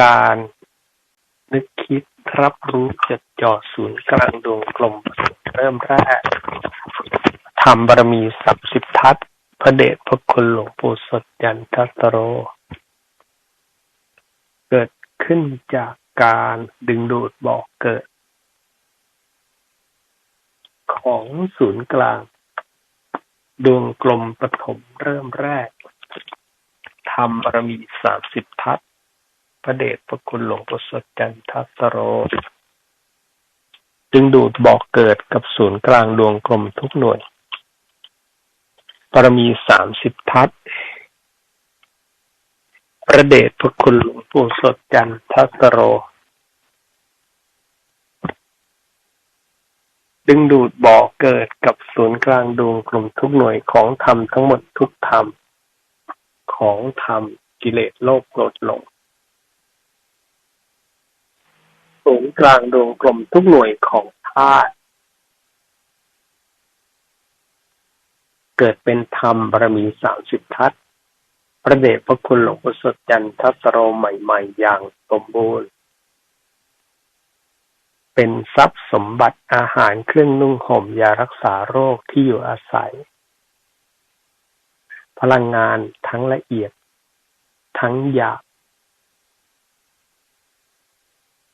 การ นึกคิดรับรู้จดจ่อศูนย์กลางดวงกลมเริ่มแรกทำบารมีสับสิบทัศพระเดชพระคุณหลวงปู่สดยันทัตโร เกิดขึ้นจากการดึงดูดบอกเกิด ของศูนย์กลาง ดวงกลมปฐมเริ่มแรกทำบารมีสามสิบทัศ ระเดชพระคุณหลวงปู่สดจันทัสโรดึงดูดบอกเกิดกับศูนย์กลางดวงกลมทุกหน่วยบารมีสามสิบทัศพระเดชพระคุณหลวงปู่สดจันทัสโร ดึงดูดบ่อเกิดกับศูนย์กลางดวงกลมทุกหน่วยของธรรมทั้งหมดทุกธรรม ของธรรมกิเลสโลภโกรธหลง ศูนย์กลางดวงกลมทุกหน่วยของธาตุเกิดเป็นธรรมบารมีสามสิบทัศพระเดชพระคุณหลวงพ่อสดจันทัสโรใหม่ๆ อย่างสมบูรณ์ เป็นทรัพย์สมบัติอาหารเครื่องนุ่งห่มยารักษาโรคที่อยู่อาศัย พลังงานทั้งละเอียด ทั้งหยาบ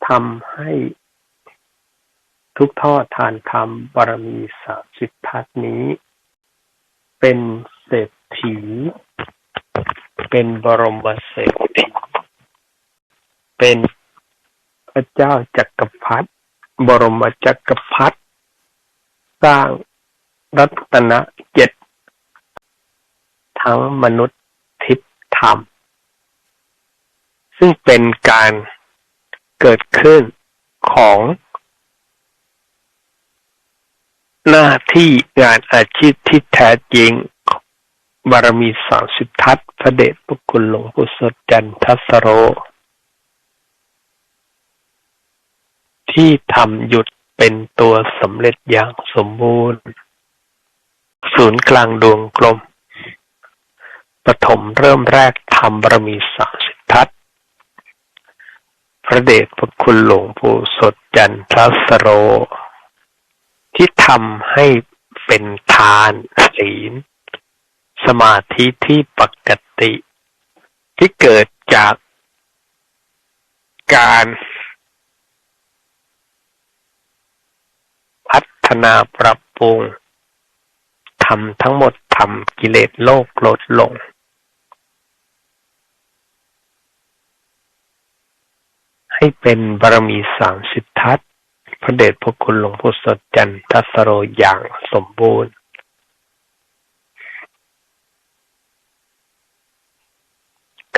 ทำให้ทุกทอดทานธรรมบารมีสามสิบทัศนี้ เป็นเศรษฐี เป็นบรมเศรษฐี เป็นพระเจ้าจักรพรรดิบรมจักรพรรดิสร้างรัตนเจ็ดทั้งมนุษย์ทิพย์ธรรม ซึ่งเป็นการ เกิดขึ้นของหน้าที่งานอาชีพที่แท้จริง บารมีสามสิบทัศพระเดชพระคุณหลวงปู่สดจันทัสโร ที่ทำหยุดเป็นตัวสำเร็จอย่างสมบูรณ์ ศูนย์กลางดวงกลมปฐมเริ่มแรกทำบารมีสามสิบทัศ พระเดชพระคุณหลวงปู่สดจันทรสโร ที่ทำให้เป็นทานศีล สมาธิที่ปกติ ที่เกิดจากการพัฒนาปรับปรุงทำทั้งหมดทำกิเลสโลกลดลง ให้เป็นบารมีสามสิบทัศพระเดชพระคุณหลวงพ่อสดจันทัสโรอย่างสมบูรณ์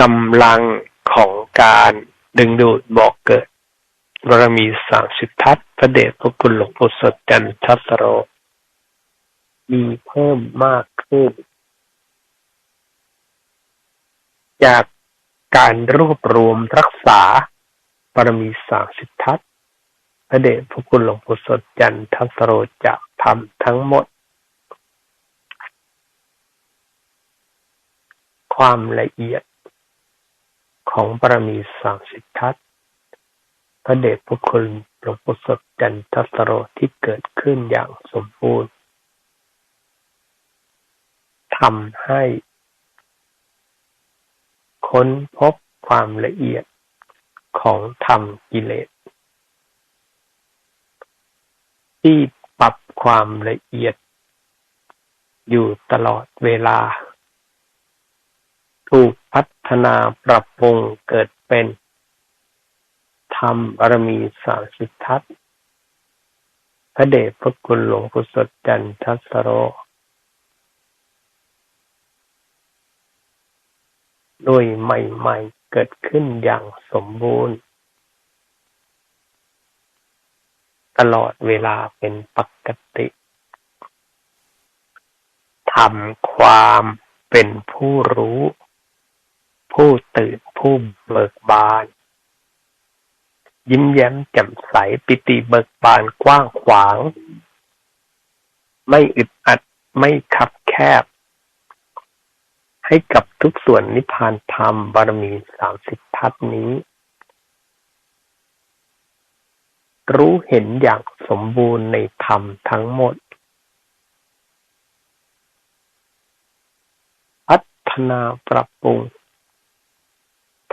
กำลังของการดึงดูดบอกเกิดบารมีสามสิบทัศพระเดชพระคุณหลวงพ่อสดจันทัสโร มีเพิ่มมากขึ้น จากการรวบรวมรักษา บารมีสามสิบทัศพระเดชพระคุณหลวงปู่สดจันทัสโรจะทำทั้งหมด ความละเอียดของบารมีสามสิบทัศพระเดชพระคุณหลวงปู่สดจันทัสโรที่เกิดขึ้นอย่างสมบูรณ์ทำให้ ค้นพบความละเอียด ของธรรมกิเลส ที่ปรับความละเอียด อยู่ตลอดเวลา ถูกพัฒนาปรับปรุงเกิดเป็น ธรรมบารมีสามสิททัศพระเดชพระคุณหลวงพุทธจันทัสโรด้วยใหม่ๆ เกิดขึ้นอย่างสมบูรณ์ ตลอดเวลาเป็นปกติทำความเป็นผู้รู้ ผู้ตื่นผู้เบิกบาน ยิ้มแย้มแจ่มใสปิติเบิกบานกว้างขวาง ไม่อึดอัดไม่คับแคบ ให้กับทุกส่วนนิพพานธรรมบารมีสามสิบทัศนี้ รู้เห็นอย่างสมบูรณ์ในธรรมทั้งหมด พัฒนาปรับปรุง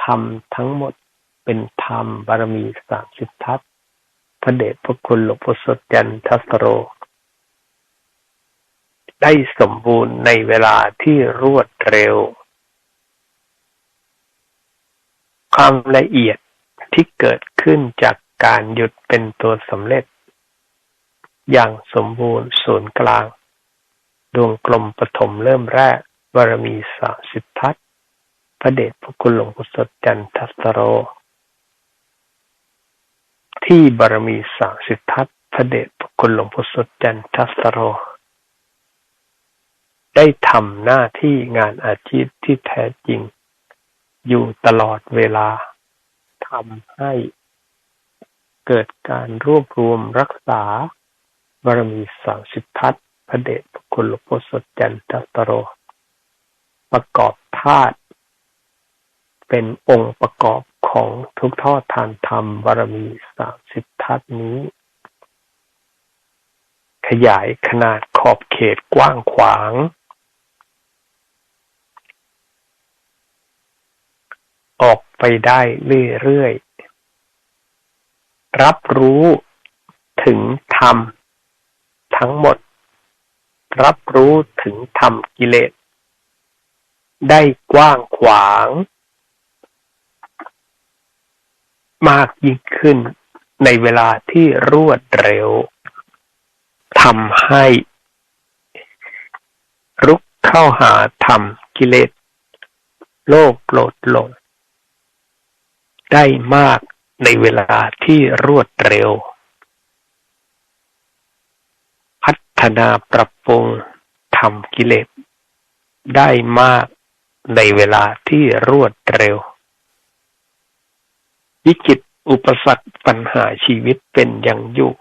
ธรรมทั้งหมดเป็นธรรมบารมีสามสิบทัศพระเดชพระคุณหลวงพ่อสดยันทัสโร ได้สมบูรณ์ในเวลาที่รวดเร็ว ความละเอียดที่เกิดขึ้นจากการหยุดเป็นตัวสำเร็จ อย่างสมบูรณ์ศูนย์กลาง ดวงกลมปฐมเริ่มแรกบารมีสาสิบทัศพระเดชพระคุณหลวงพ่อสดจันทัสโร ที่บารมีสามสิทธัตพระเดชพระคุณหลวงพ่อสดจันทัสโร ได้ทำหน้าที่งานอาชีพที่แท้จริง อยู่ตลอดเวลาทำให้เกิดการรวบรวมรักษา บารมีสามสิทธัตพระเดชพระคุณหลวงพ่อสดจันทัสโร ประกอบธาตุเป็นองค์ประกอบของทุกทอดทานธรรมบารมีสามสิบทัศนี้ ขยายขนาดขอบเขตกว้างขวาง ออกไปได้เรื่อยๆ รับรู้ถึงธรรมทั้งหมด รับรู้ถึงธรรมกิเลส ได้กว้างขวาง มากยิ่งขึ้นในเวลาที่รวดเร็วทำให้รุกเข้าหาธรรมกิเลส โลกโกรธลง ได้มากในเวลาที่รวดเร็ว พัฒนาปรับปรุงทำกิเลสได้มากในเวลาที่รวดเร็ว วิกฤตอุปสรรคปัญหาชีวิตเป็นอย่างอยู่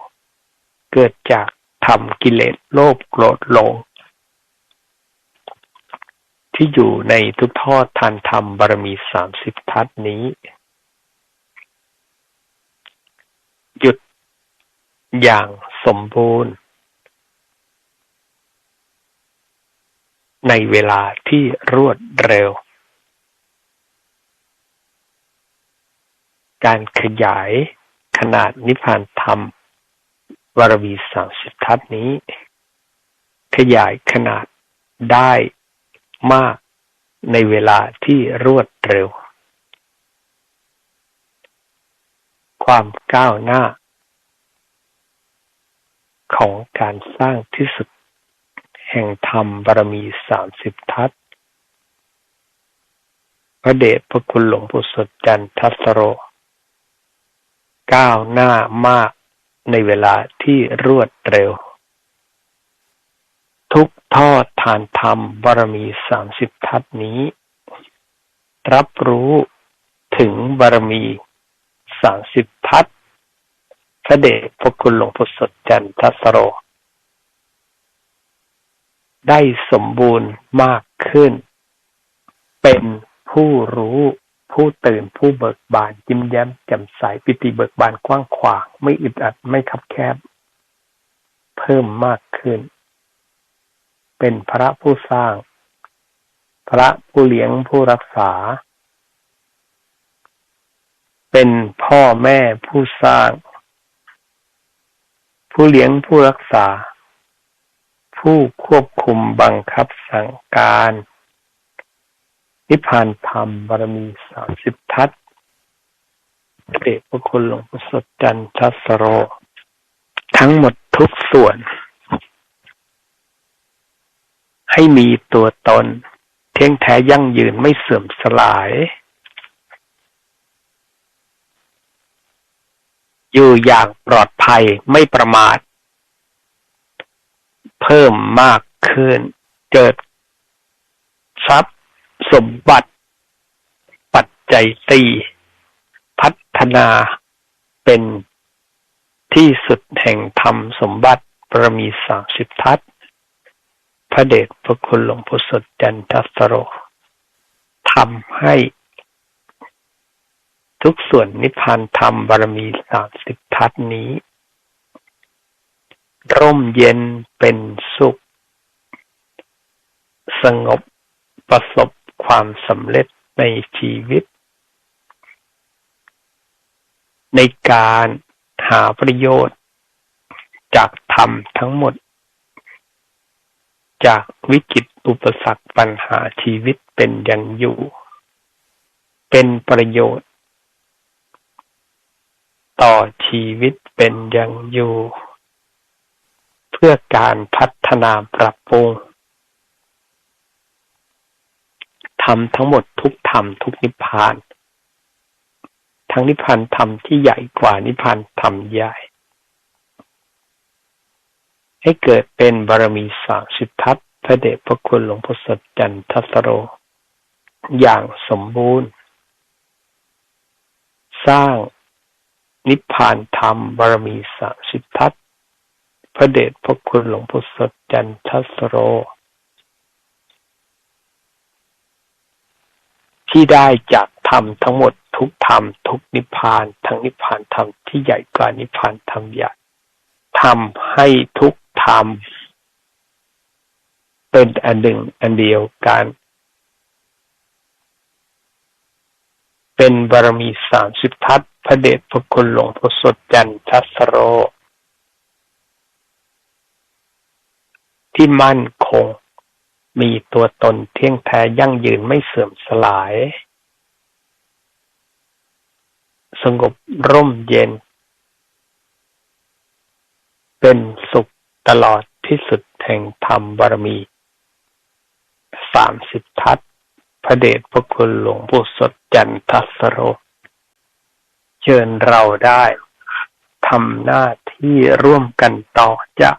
เกิดจากทำกิเลสโลภโกรธหลงที่อยู่ในทุกทอดทานธรรมบารมีสามสิบทัศนี้ หยุด อย่างสมบูรณ์ ในเวลาที่รวดเร็ว การขยายขนาดนิพพานธรรมวรวีสามสิบทัศนี้ ขยายขนาดได้มากในเวลาที่รวดเร็ว ความก้าวหน้า ของการสร้างที่สุด แห่งธรรมบารมีสามสิบทัศพระเดชพระคุณหลวงปู่สดจันทัสโร ก้าวหน้ามากในเวลาที่รวดเร็ว ทุกทอดทานธรรมบารมีสามสิบทัศนี้ รับรู้ถึงบารมีสามสิบทัศ พระเดชพระคุณหลวงพ่อสดจันทัสโร ได้สมบูรณ์มากขึ้น เป็นผู้รู้ผู้ตื่นผู้เบิกบานยิ้มแย้มแจ่มใสปิติเบิกบานกว้างขวางไม่อึดอัดไม่คับแคบ เพิ่มมากขึ้น เป็นพระผู้สร้าง พระผู้เลี้ยงผู้รักษา เป็นพ่อแม่ผู้สร้าง ผู้เลี้ยงผู้รักษา ผู้ควบคุมบังคับสั่งการ นิพพานธรรมบารมีสามสิบทัศเดชพระคุณหลวงพ่อสดจันทัสโร ทั้งหมดทุกส่วน ให้มีตัวตน เที่ยงแท้ยั่งยืนไม่เสื่อมสลาย อยู่อย่างปลอดภัยไม่ประมาท เพิ่มมากขึ้น เกิด ทรัพย์สมบัติ ปัจจัยตีพัฒนาเป็นที่สุดแห่งธรรมสมบัติประมีสามสิบทัศพระเดชพระคุณหลวงพ่อสดจันทัสโรทำให้ ทุกส่วนนิพพานธรรมบารมีสามสิบทัศน์นี้ ร่มเย็นเป็นสุข สงบประสบความสำเร็จในชีวิต ในการหาประโยชน์ จากธรรมทั้งหมด จากวิกฤตอุปสรรคปัญหาชีวิตเป็นอย่างอยู่ เป็นประโยชน์ ต่อชีวิตเป็นอย่างอยู่ เพื่อการพัฒนาปรับปรุงธรรมทั้งหมดทุกธรรมทุกนิพพาน ทั้งนิพพานธรรมที่ใหญ่กว่านิพพานธรรมใหญ่ ให้เกิดเป็นบารมีสามสิบทัศพระเดชพระคุณหลวงพ่อสดจันทสโร อย่างสมบูรณ์ สร้าง นิพพานธรรมบารมีสามสิบทัศพระเดชพระคุณหลวงพ่อสดจันทสโร ที่ได้จากธรรมทั้งหมดทุกธรรมทุกนิพพานทั้งนิพพานธรรมที่ใหญ่กว่านิพพานธรรมใหญ่ทำให้ทุกธรรมเป็นอันหนึ่งอันเดียวกัน เป็นบารมีสามสิบทัศพระเดชพระคุณหลวงพ่อสดจันทัสโร ที่มั่นคง มีตัวตนเที่ยงแท้ยั่งยืนไม่เสื่อมสลาย สงบร่มเย็น เป็นสุขตลอดที่สุดแห่งธรรมบารมีสามสิบทัศพระเดชพระคุณหลวงปู่สด จันทสโร เชิญเราได้ทำหน้าที่ร่วมกันต่อจาก